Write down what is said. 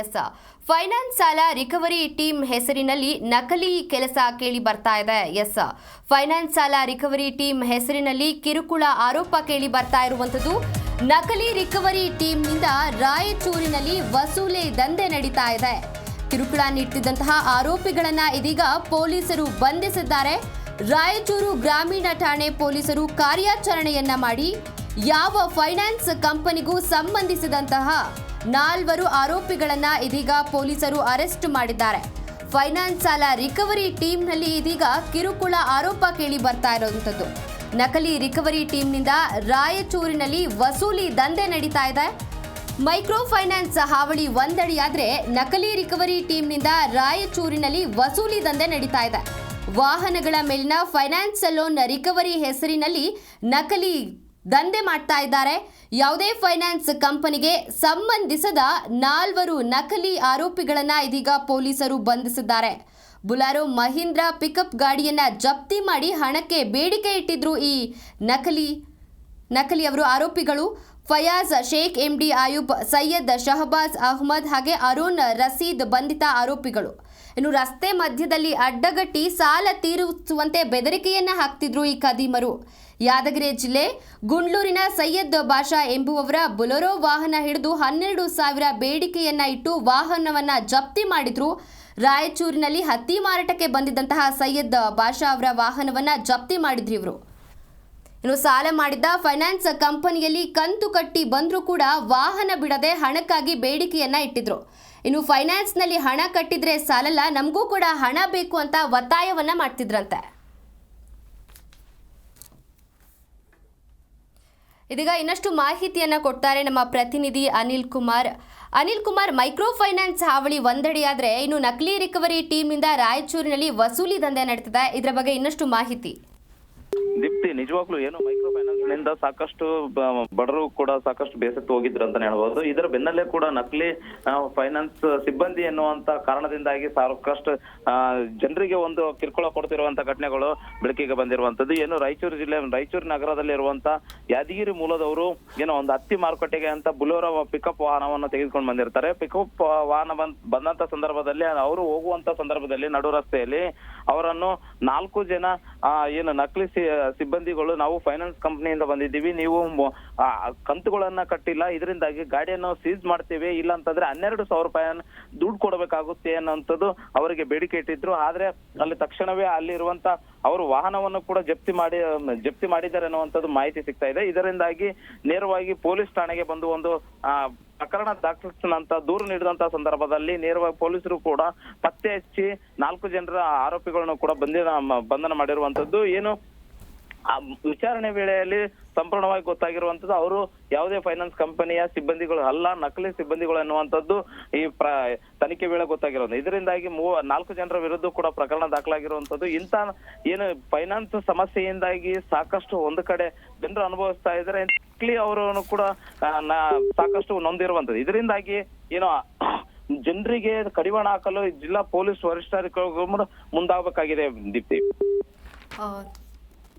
S. Finance ಸಾಲ recovery team ಹೆಸರಿನಲ್ಲಿ ನಕಲಿ ಕೆಲಸ ಕೇಳಿ ಬರ್ತಾ ಇದೆ, ಎಸ್. ಫೈನಾನ್ಸ್ ಸಾಲ ರಿಕವರಿ ಟೀಮ್ ಹೆಸರಿನಲ್ಲಿ ಕಿರುಕುಳ ಆರೋಪ ಕೇಳಿ ಬರ್ತಾ ಇರುವಂಥದ್ದು. ನಕಲಿ ರಿಕವರಿ ಟೀಮ್ನಿಂದ ರಾಯಚೂರಿನಲ್ಲಿ ವಸೂಲಿ ದಂಧೆ ನಡೀತಾ ಇದೆ. ಕಿರುಕುಳ ನೀಡುತ್ತಿದ್ದಂತಹ ಆರೋಪಿಗಳನ್ನ ಇದೀಗ ಪೊಲೀಸರು ಬಂಧಿಸಿದ್ದಾರೆ. ರಾಯಚೂರು ಗ್ರಾಮೀಣ ಠಾಣೆ ಪೊಲೀಸರು ಕಾರ್ಯಾಚರಣೆಯನ್ನ ಮಾಡಿ, ಯಾವ ಫೈನಾನ್ಸ್ ಕಂಪನಿಗೂ ಸಂಬಂಧಿಸಿದಂತಹ ನಾಲ್ವರು ಆರೋಪಿಗಳನ್ನ ಇದೀಗ ಪೊಲೀಸರು ಅರೆಸ್ಟ್ ಮಾಡಿದ್ದಾರೆ. ಫೈನಾನ್ಸ್ ಸಾಲ ರಿಕವರಿ ಟೀಮ್ನಲ್ಲಿ ಇದೀಗ ಕಿರುಕುಳ ಆರೋಪ ಕೇಳಿ ಬರ್ತಾ ಇರುವಂಥದ್ದು. ನಕಲಿ ರಿಕವರಿ ಟೀಮ್ನಿಂದ ರಾಯಚೂರಿನಲ್ಲಿ ವಸೂಲಿ ದಂಧೆ ನಡೀತಾ ಇದೆ. ಮೈಕ್ರೋ ಫೈನಾನ್ಸ್ ಹಾವಳಿ ಒಂದಡಿಯಾದ್ರೆ ನಕಲಿ ರಿಕವರಿ ಟೀಮ್ನಿಂದ ರಾಯಚೂರಿನಲ್ಲಿ ವಸೂಲಿ ದಂಧೆ ನಡೀತಾ ಇದೆ. ವಾಹನಗಳ ಮೇಲಿನ ಫೈನಾನ್ಸ್ ಲೋನ್ ರಿಕವರಿ ಹೆಸರಿನಲ್ಲಿ ನಕಲಿ ದಂಧೆ ಮಾಡ್ತಾ ಇದ್ದಾರೆ. ಯಾವುದೇ ಫೈನಾನ್ಸ್ ಕಂಪನಿಗೆ ಸಂಬಂಧಿಸದ ನಾಲ್ವರು ನಕಲಿ ಆರೋಪಿಗಳನ್ನು ಇದೀಗ ಪೊಲೀಸರು ಬಂಧಿಸಿದ್ದಾರೆ. ಬುಲಾರೋ ಮಹೀಂದ್ರ ಪಿಕಪ್ ಗಾಡಿಯನ್ನ ಜಪ್ತಿ ಮಾಡಿ ಹಣಕ್ಕೆ ಬೇಡಿಕೆ ಇಟ್ಟಿದ್ರು ಈ ನಕಲಿ ನಕಲಿಯವರು ಆರೋಪಿಗಳು. ಫಯಾಜ್ ಶೇಖ್, ಎಂಡಿ ಆಯೂಬ್, ಸೈಯದ್ ಶಹಬಾಜ್ ಅಹ್ಮದ್ ಹಾಗೆ ಅರುಣ್ ರಸೀದ್ ಬಂಧಿತ ಆರೋಪಿಗಳು. ಇನ್ನು ರಸ್ತೆ ಮಧ್ಯದಲ್ಲಿ ಅಡ್ಡಗಟ್ಟಿ ಸಾಲ ತೀರಿಸುವಂತೆ ಬೆದರಿಕೆಯನ್ನ ಹಾಕ್ತಿದ್ರು ಈ ಖದೀಮರು. ಯಾದಗಿರಿ ಜಿಲ್ಲೆ ಗುಂಡ್ಲೂರಿನ ಸೈಯದ್ ಬಾಷಾ ಎಂಬುವವರ ಬೊಲೊರೋ ವಾಹನ ಹಿಡಿದು ಹನ್ನೆರಡು ಸಾವಿರ ಬೇಡಿಕೆಯನ್ನ ಇಟ್ಟು ವಾಹನವನ್ನ ಜಪ್ತಿ ಮಾಡಿದ್ರು. ರಾಯಚೂರಿನಲ್ಲಿ ಹತ್ತಿ ಮಾರಾಟಕ್ಕೆ ಬಂದಿದ್ದಂತಹ ಸೈಯದ್ ಬಾಷಾ ಅವರ ವಾಹನವನ್ನ ಜಪ್ತಿ ಮಾಡಿದ್ರು ಇವರು. ಇನ್ನು ಸಾಲ ಮಾಡಿದ್ದ ಫೈನಾನ್ಸ್ ಕಂಪನಿಯಲ್ಲಿ ಕಂತು ಕಟ್ಟಿ ಬಂದರೂ ಕೂಡ ವಾಹನ ಬಿಡದೆ ಹಣಕ್ಕಾಗಿ ಬೇಡಿಕೆಯನ್ನ ಇಟ್ಟಿದ್ರು. ಇನ್ನು ಫೈನಾನ್ಸ್ನಲ್ಲಿ ಹಣ ಕಟ್ಟಿದ್ರೆ ಸಾಲಲ್ಲ, ನಮಗೂ ಕೂಡ ಹಣ ಬೇಕು ಅಂತ ಒತ್ತಾಯವನ್ನ ಮಾಡ್ತಿದ್ರಂತೆ. ಇದೀಗ ಇನ್ನಷ್ಟು ಮಾಹಿತಿಯನ್ನ ಕೊಡ್ತಾರೆ ನಮ್ಮ ಪ್ರತಿನಿಧಿ ಅನಿಲ್ ಕುಮಾರ್. ಅನಿಲ್ ಕುಮಾರ್ ಮೈಕ್ರೋ ಫೈನಾನ್ಸ್ ಹಾವಳಿ ಒಂದಡಿಯಾದ್ರೆ ಇನ್ನು ನಕಲಿ ರಿಕವರಿ ಟೀಮ್ನಿಂದ ರಾಯಚೂರಿನಲ್ಲಿ ವಸೂಲಿ ದಂಧೆ ನಡೀತಿದೆ. ಇದರ ಬಗ್ಗೆ ಇನ್ನಷ್ಟು ಮಾಹಿತಿ. ದೀಪ್ತಿ, ನಿಜವಾಗ್ಲೂ ಏನು ಮೈಕ್ರೋ ಫೈನಾನ್ಸ್ ನಿಂದ ಸಾಕಷ್ಟು ಬಡರು ಕೂಡ ಸಾಕಷ್ಟು ಬೇಸತ್ತು ಹೋಗಿದ್ರು ಅಂತ ಹೇಳ್ಬೋದು. ಇದರ ಬೆನ್ನಲ್ಲೇ ಕೂಡ ನಕಲಿ ಫೈನಾನ್ಸ್ ಸಿಬ್ಬಂದಿ ಎನ್ನುವಂತ ಕಾರಣದಿಂದಾಗಿ ಸಾಕಷ್ಟು ಜನರಿಗೆ ಒಂದು ಕಿರುಕುಳ ಕೊಡ್ತಿರುವಂತ ಘಟನೆಗಳು ಬೆಳಕಿಗೆ ಬಂದಿರುವಂತದ್ದು ಏನು ರಾಯಚೂರು ಜಿಲ್ಲೆ, ರಾಯಚೂರು ನಗರದಲ್ಲಿ ಇರುವಂತ ಯಾದಗಿರಿ ಮೂಲದವರು ಏನೋ ಒಂದು ಹತ್ತಿ ಮಾರುಕಟ್ಟೆಗೆ ಅಂತ ಬುಲೋರ ಪಿಕಪ್ ವಾಹನವನ್ನು ತೆಗೆದುಕೊಂಡು ಬಂದಿರ್ತಾರೆ. ಪಿಕಪ್ ವಾಹನ ಬಂದ್, ಬಂದಂತ ಸಂದರ್ಭದಲ್ಲಿ ಅವರು ಹೋಗುವಂತ ಸಂದರ್ಭದಲ್ಲಿ ನಡು ರಸ್ತೆಯಲ್ಲಿ ಅವರನ್ನು ನಾಲ್ಕು ಜನ ಏನು ನಕಲಿ ಸಿಬ್ಬಂದಿಗಳು ನಾವು ಫೈನಾನ್ಸ್ ಕಂಪನಿಯಿಂದ ಬಂದಿದ್ದೀವಿ. ನೀವು ಕಂತುಗಳನ್ನ ಕಟ್ಟಿಲ್ಲ. ಇದರಿಂದಾಗಿ ಗಾಡಿಯನ್ನು ಸೀಸ್ ಮಾಡ್ತೀವಿ. ಇಲ್ಲ ಅಂತಂದ್ರೆ ಹನ್ನೆರಡು ಸಾವಿರ ರೂಪಾಯಿ ದುಡ್ಡು ಕೊಡಬೇಕಾಗುತ್ತೆ ಅನ್ನೋಂಥದ್ದು ಅವರಿಗೆ ಬೇಡಿಕೆ ಇಟ್ಟಿದ್ರು. ಆದ್ರೆ ಅಲ್ಲಿ ತಕ್ಷಣವೇ ಅಲ್ಲಿರುವಂತ ಅವರು ವಾಹನವನ್ನು ಕೂಡ ಜಪ್ತಿ ಮಾಡಿ ಜಪ್ತಿ ಮಾಡಿದ್ದಾರೆ ಅನ್ನುವಂಥದ್ದು ಮಾಹಿತಿ ಸಿಗ್ತಾ ಇದೆ. ಇದರಿಂದಾಗಿ ನೇರವಾಗಿ ಪೊಲೀಸ್ ಠಾಣೆಗೆ ಬಂದು ಒಂದು ಪ್ರಕರಣ ದಾಖಲಿಸಿದಂತ, ದೂರು ನೀಡಿದಂತ ಸಂದರ್ಭದಲ್ಲಿ ನೇರವಾಗಿ ಪೊಲೀಸರು ಕೂಡ ಪತ್ತೆ ಹಚ್ಚಿ ನಾಲ್ಕು ಜನರ ಆರೋಪಿಗಳನ್ನು ಕೂಡ ಬಂಧನ ಬಂಧನ ಮಾಡಿರುವಂತದ್ದು ಏನು ವಿಚಾರಣೆ ವೇಳೆಯಲ್ಲಿ ಸಂಪೂರ್ಣವಾಗಿ ಗೊತ್ತಾಗಿರುವಂತದ್ದು ಅವರು ಯಾವುದೇ ಫೈನಾನ್ಸ್ ಕಂಪನಿಯ ಸಿಬ್ಬಂದಿಗಳು ಅಲ್ಲ, ನಕಲಿ ಸಿಬ್ಬಂದಿಗಳು ಅನ್ನುವಂಥದ್ದು ಈ ಪ್ರ, ತನಿಖೆ ವೇಳೆ ಗೊತ್ತಾಗಿರೋದು. ಇದರಿಂದಾಗಿ ಮೂವ ನಾಲ್ಕು ಜನರ ವಿರುದ್ಧ ಕೂಡ ಪ್ರಕರಣ ದಾಖಲಾಗಿರುವಂತದ್ದು ಇಂತ ಏನು ಫೈನಾನ್ಸ್ ಸಮಸ್ಯೆಯಿಂದಾಗಿ ಸಾಕಷ್ಟು ಒಂದು ಕಡೆ ಜನರು ಅನುಭವಿಸ್ತಾ ಇದ್ದಾರೆ. ನಕಲಿ ಅವರನ್ನು ಕೂಡ ಸಾಕಷ್ಟು ನೊಂದಿರುವಂಥದ್ದು. ಇದರಿಂದಾಗಿ ಏನೋ, ಜನರಿಗೆ ಕಡಿವಾಣ ಹಾಕಲು ಜಿಲ್ಲಾ ಪೊಲೀಸ್ ವರಿಷ್ಠಾಧಿಕಾರಿಗಳು ಮುಂದಾಗಬೇಕಾಗಿದೆ Deepti.